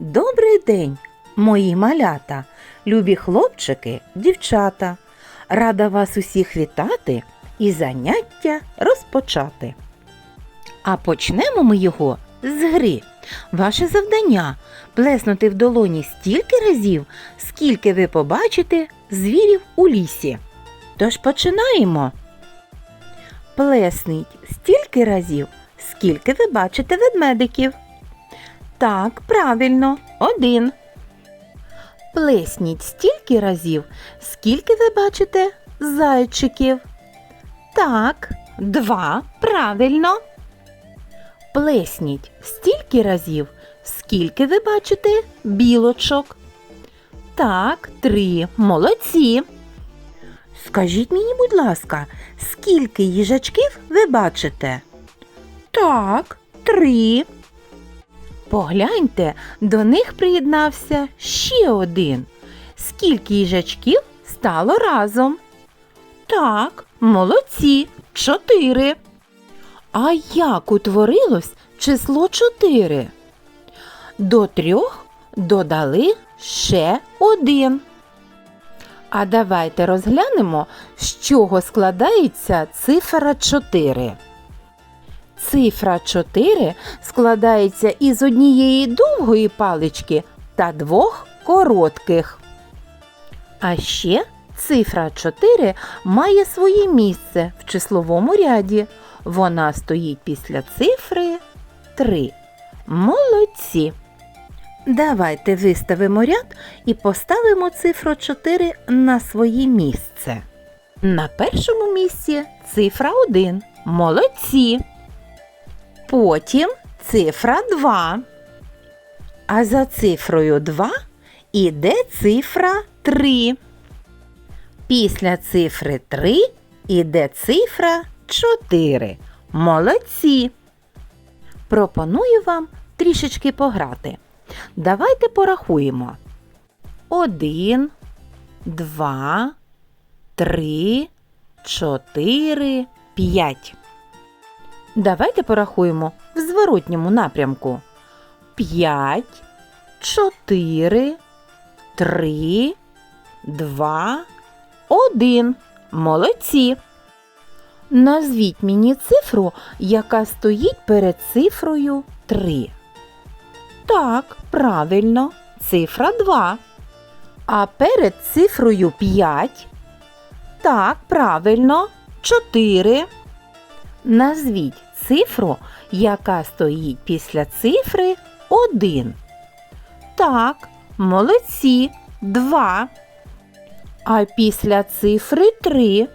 Добрий день, мої малята, любі хлопчики, дівчата. Рада вас усіх вітати і заняття розпочати. А почнемо ми його з гри. Ваше завдання плеснути в долоні стільки разів, скільки ви побачите звірів у лісі. Тож починаємо. Плесніть стільки разів, скільки ви бачите ведмедиків. Так, правильно, один. Плесніть стільки разів, скільки ви бачите зайчиків. Так, два, правильно. Плесніть стільки разів, скільки ви бачите білочок. Так, три, молодці. Скажіть мені, будь ласка, скільки їжачків ви бачите? Так, три. Погляньте, до них приєднався ще один. Скільки їжачків стало разом? Так, молодці, чотири. А як утворилось число чотири? До трьох додали ще один. А давайте розглянемо, з чого складається цифра 4. Цифра 4 складається із однієї довгої палички та двох коротких. А ще цифра 4 має своє місце в числовому ряді. Вона стоїть після цифри 3. Молодці! Давайте виставимо ряд і поставимо цифру 4 на своє місце. На першому місці цифра 1. Молодці! Потім цифра 2. А за цифрою 2 іде цифра 3. Після цифри 3 іде цифра 4. Молодці. Пропоную вам трішечки пограти. Давайте порахуємо. Один, два, три, чотири, п'ять. Давайте порахуємо в зворотньому напрямку. П'ять, чотири, три, два, один. Молодці. Назвіть мені цифру, яка стоїть перед цифрою 3. Так, правильно, цифра 2. А перед цифрою 5. Так, правильно, 4. Назвіть цифру, яка стоїть після цифри 1. Так, молодці, 2. А після цифри 3.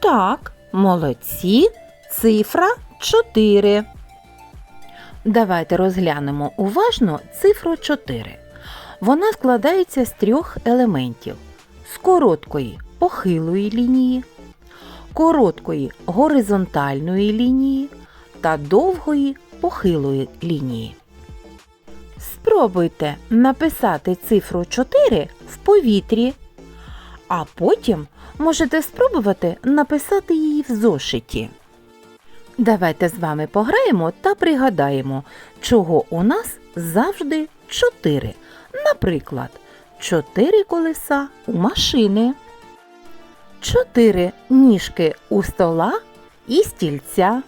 Так, молодці, цифра 4. Давайте розглянемо уважно цифру 4. Вона складається з трьох елементів: з короткої похилої лінії, короткої горизонтальної лінії та довгої похилої лінії. Спробуйте написати цифру 4 в повітрі, а потім можете спробувати написати її в зошиті. Давайте з вами пограємо та пригадаємо, чого у нас завжди 4. Наприклад, 4 колеса у машини, 4 ніжки у стола і стільця,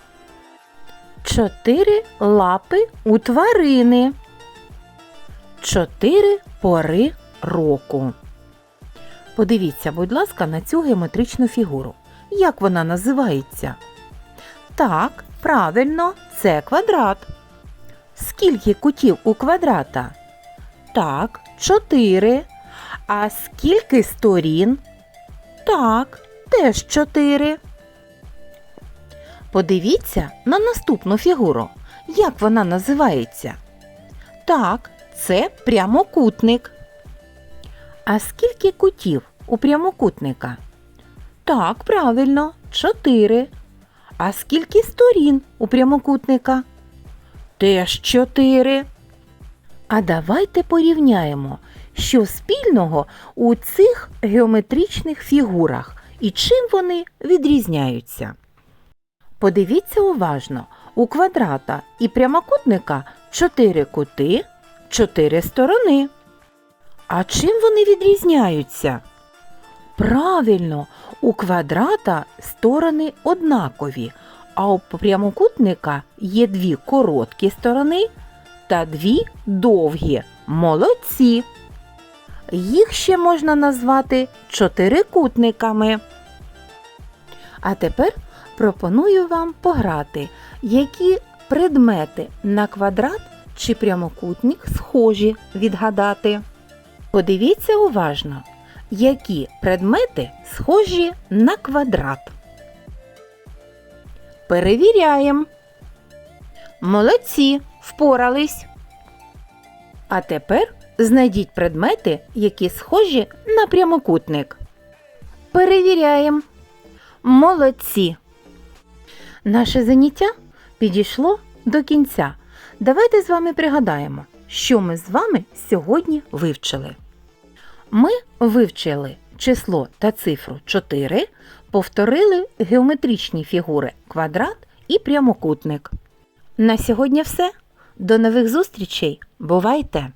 4 лапи у тварини, 4 пори року. Подивіться, будь ласка, на цю геометричну фігуру. Як вона називається? Так, правильно, це квадрат. Скільки кутів у квадрата? Так, чотири. А скільки сторін? Так, теж чотири. Подивіться на наступну фігуру. Як вона називається? Так, це прямокутник. А скільки кутів у прямокутника? Так, правильно, чотири. А скільки сторін у прямокутника? Теж чотири. А давайте порівняємо, що спільного у цих геометричних фігурах і чим вони відрізняються. Подивіться уважно, у квадрата і прямокутника чотири кути, чотири сторони. А чим вони відрізняються? Правильно, у квадрата сторони однакові, а у прямокутника є дві короткі сторони та дві довгі. Молодці. Їх ще можна назвати чотирикутниками. А тепер пропоную вам пограти, які предмети на квадрат чи прямокутник схожі відгадати. Подивіться уважно, які предмети схожі на квадрат. Перевіряємо. Молодці, впорались. А тепер знайдіть предмети, які схожі на прямокутник. Перевіряємо. Молодці. Наше заняття підійшло до кінця. Давайте з вами пригадаємо, що ми з вами сьогодні вивчили. Ми вивчили число та цифру 4, повторили геометричні фігури квадрат і прямокутник. На сьогодні все. До нових зустрічей. Бувайте!